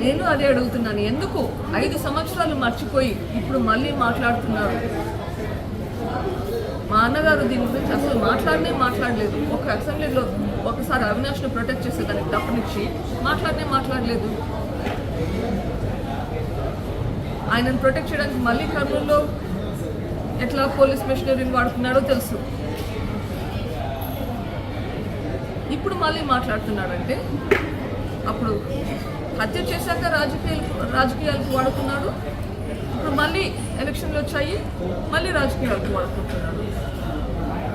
నేను అదే అడుగుతున్నాను ఎందుకు? ఐదు సంవత్సరాలు మర్చిపోయి ఇప్పుడు మళ్ళీ మాట్లాడుతున్నారు. మా అన్నగారు దీని గురించి అసలు మాట్లాడనే మాట్లాడలేదు. ఒక అసెంబ్లీలో ఒకసారి అవినాష్ను ప్రొటెక్ట్ చేసేదానికి తప్పనిచ్చి మాట్లాడనే మాట్లాడలేదు. ఆయనను ప్రొటెక్ట్ చేయడానికి మళ్ళీ కర్నూలులో ఎట్లా పోలీస్ మెషినరీని వాడుతున్నాడో తెలుసు. ఇప్పుడు మళ్ళీ మాట్లాడుతున్నాడంటే అప్పుడు హత్య చేశాక రాజకీయాలకు రాజకీయాలకు వాడుతున్నాడు ఇప్పుడు మళ్ళీ ఎలక్షన్లు వచ్చాయి. మళ్ళీ రాజకీయాలకు వాడుకుంటున్నాడు.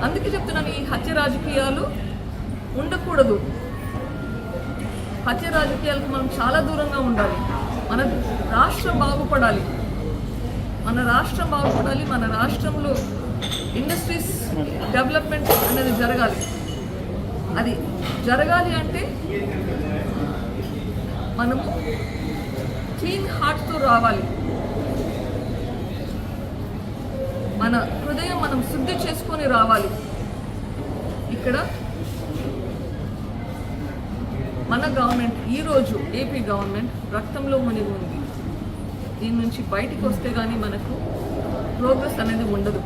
అందుకే చెప్తున్నాను ఈ హత్య రాజకీయాలు ఉండకూడదు. హత్య రాజకీయాలకు మనం చాలా దూరంగా ఉండాలి. మన రాష్ట్రం బాగుపడాలి. మన రాష్ట్రం బాగుపడాలి. మన రాష్ట్రంలో ఇండస్ట్రీస్ డెవలప్మెంట్ అనేది జరగాలి. అది జరగాలి అంటే మనము క్లీన్ హార్ట్తో రావాలి. మన హృదయం మనం శుద్ధి చేసుకొని రావాలి. ఇక్కడ మన గవర్నమెంట్ ఈరోజు ఏపీ గవర్నమెంట్ రక్తంలో మునిగి ఉంది. దీని నుంచి బయటికి వస్తే కానీ మనకు ప్రోగ్రెస్ అనేది ఉండదు.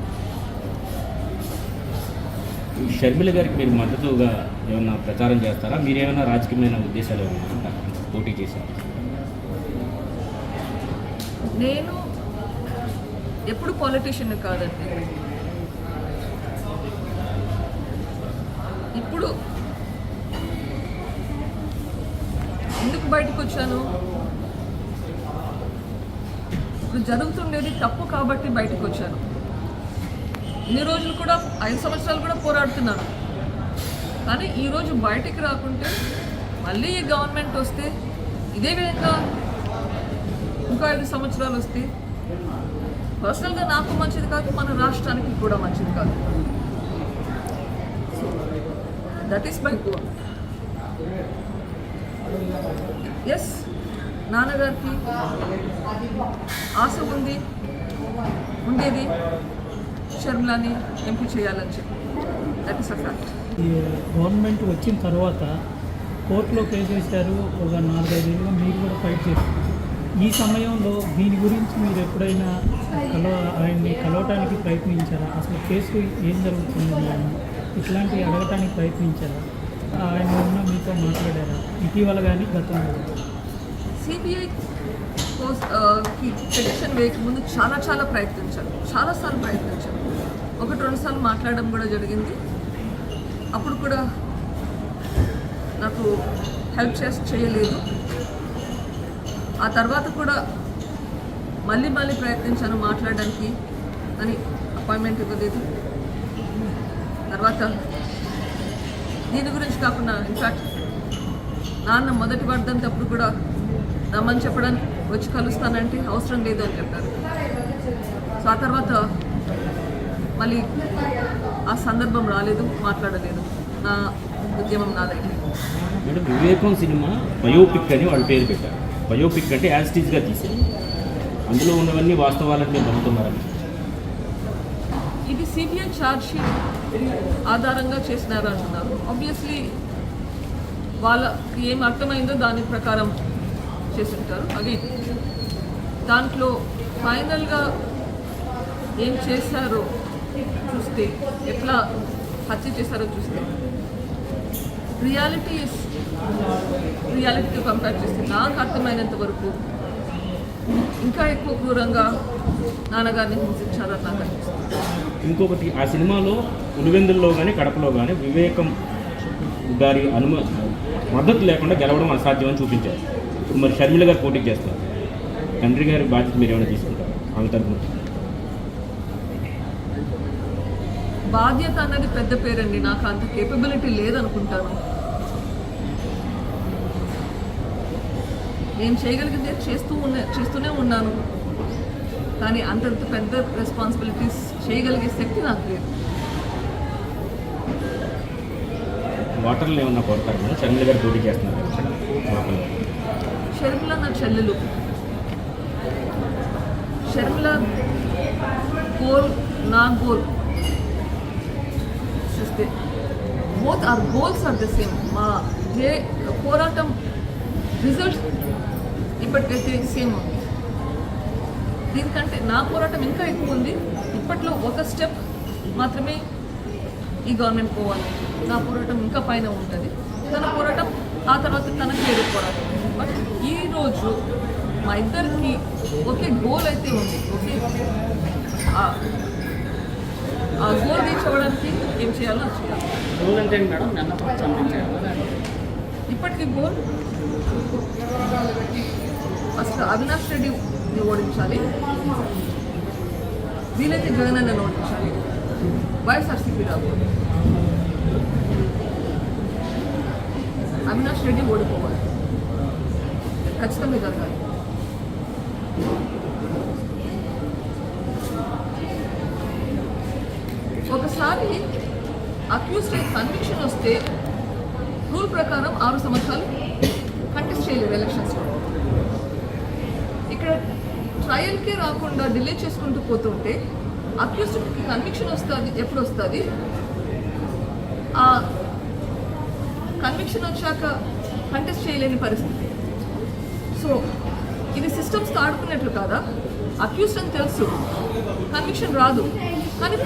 షర్మిల గారికి మీరు మద్దతుగా ఏమైనా ప్రచారం చేస్తారా? మీరేమైనా రాజకీయమైన ఉద్దేశాలు ఏమైనా పోటీ చేశారు? నేను ఎప్పుడు పాలిటీషియన్ కాదండి. ఇప్పుడు ఎందుకు బయటకు వచ్చాను? ఇప్పుడు జరుగుతుండేది తప్పు కాబట్టి బయటకు వచ్చాను. ఇన్ని రోజులు కూడా ఐదు సంవత్సరాలు కూడా పోరాడుతున్నాను. కానీ ఈరోజు బయటికి రాకుంటే మళ్ళీ ఈ గవర్నమెంట్ వస్తే ఇదే విధంగా ఇంకో ఐదు సంవత్సరాలు వస్తే పర్సనల్గా నాకు మంచిది కాదు మన రాష్ట్రానికి కూడా మంచిది కాదు. That is my goal yes నాన్నగారికి ఆశ ఉంది ఉండేది షర్మిలాని ఎంపీ చేయాలని చెప్పి. దట్ ఈస్ అ ఫ్యాక్ట్ ఈ గవర్నమెంట్ వచ్చిన తర్వాత కోర్టులో కేసు వేశారు ఒక నాలుగైదేళ్ళుగా మీరు కూడా ఫైట్ చేశారు. ఈ సమయంలో దీని గురించి మీరు ఎప్పుడైనా కలవ ఆయన్ని కలవటానికి ప్రయత్నించారా? అసలు కేసు ఏం జరుగుతుంది? ఆయన ఇట్లాంటివి అడగటానికి ప్రయత్నించారా? ఆయన ఉన్న మీతో మాట్లాడారా? ఇటీవల కానీ గతంలో సిబిఐ కి పిటిషన్ వేయకముందు చాలా చాలా ప్రయత్నించాను చాలాసార్లు ప్రయత్నించాను ఒకటి రెండు సార్లు మాట్లాడడం కూడా జరిగింది. అప్పుడు కూడా నాకు హెల్ప్ చేసి చేయలేదు. ఆ తర్వాత కూడా మళ్ళీ మళ్ళీ ప్రయత్నించాను మాట్లాడడానికి కానీ అపాయింట్మెంట్ ఇవ్వలేదు. తర్వాత దీని గురించి కాకుండా ఇన్ఫ్యాక్ట్ నాన్న మొదటి వర్ధంతి కూడా రమ్మని చెప్పడానికి వచ్చి కలుస్తానంటే అవసరం లేదు అని చెప్పారు. సో ఆ తర్వాత మళ్ళీ ఆ సందర్భం రాలేదు మాట్లాడలేదు. నా ఉద్యమం మేడం వివేకం సినిమా బయోపిక్ అని వాళ్ళు పేరు పెట్టారు. బయోపిక్ అంటే యాజిటీస్గా తీశారు. అందులో ఉన్నవన్నీ వాస్తవాలని మీరు? నమ్ముతున్నారని ఇది సిబిఐ ఛార్జ్ షీట్ ఆధారంగా చేసినారు అంటున్నారు. ఆబ్వియస్లీ వాళ్ళకి ఏం అర్థమైందో దాని ప్రకారం చేసుంటారు అవి దాంట్లో ఫైనల్గా ఏం చేశారో చూస్తే ఎట్లా హత్య చేశారో చూస్తే రియాలిటీ ఇస్ రియాలిటీతో కంపేర్ చేస్తే నాకు అర్థమైనంత వరకు ఇంకా ఎక్కువ క్రూరంగా నాన్నగారిని హింసించారని నాకు అనిపిస్తుంది. ఇంకొకటి ఆ సినిమాలో పులివెందుల్లో కానీ కడపలో కానీ వివేకం గారి అనుమ మద్దతు లేకుండా గెలవడం అసాధ్యమని చూపించారు. ఇప్పుడు మరి షర్మిల గారు పోటీ చేస్తారు. తండ్రి గారి బాధ్యత మీరు ఏమైనా తీసుకుంటారు? ఆమె తరఫున బాధ్యత అన్నది పెద్ద పేరండి. నాకు అంత కేపబిలిటీ లేదనుకుంటాను. నేను చేయగలిగిందే? చేస్తూ ఉన్న చేస్తూనే ఉన్నాను. కానీ అంతంత పెద్ద రెస్పాన్సిబిలిటీస్ చేయగలిగే శక్తి నాకు లేదు. వాటర్లో ఏమన్నా కోరుతారు మేడం? షర్మిల గారు పోటీ చేస్తున్నారు కదా ఇక్కడ లోకల్లో. షర్మిల నా చెల్లెలు. షర్మిల గోల్ నా గోల్. చూస్తే both are goals are the same మా ఏ పోరాటం రిజల్ట్ ఇప్పటికైతే సేమ్ ఉంది. దీనికంటే నా పోరాటం ఇంకా ఎక్కువ ఉంది. ఇప్పట్లో ఒక స్టెప్ మాత్రమే ఈ గవర్నమెంట్ పోవాలి. నా పోరాటం ఇంకా పైన ఉంటుంది. తన పోరాటం ఆ తర్వాత తనకి వేరే పోరాటం. బట్ ఈరోజు మా ఇద్దరికి ఒకే గోల్ అయితే ఉంది. ఓకే ఆ- గోల్ రీచ్ అవ్వడానికి ఏం చేయాలో అది చేయాలి రూల్ అంటే మేడం? నిన్న ఇప్పటికి గోల్ ఫస్ట్ అవినాష్ రెడ్డిని ఓడించాలి. వీలైతే జగన్ అన్నని ఓడించాలి. వైఎస్ఆర్సీపీ రాకూడదు అవినాష్ రెడ్డి ఓడిపోవాలి. ఖచ్చితంగా జరగాలి ఒకసారి అక్యూస్డ్ కన్విక్షన్ రూల్ ప్రకారం ఆరు సంవత్సరాలు కంటెస్ట్ చేయలేదు ఎలక్షన్స్లో ఇక్కడ ట్రయల్కే రాకుండా డిలే చేసుకుంటూ పోతుంటే అక్యూస్డ్కి కన్విక్షన్ వస్తుంది ఎప్పుడు వస్తుంది? ఆ కన్విక్షన్ వచ్చాక కంటెస్ట్ చేయలేని పరిస్థితి. సో ఇది సిస్టమ్స్ ఆడుకున్నట్లు కాదా? అక్యూస్డ్ అని తెలుసు. కన్విక్షన్ రాదు. కానీ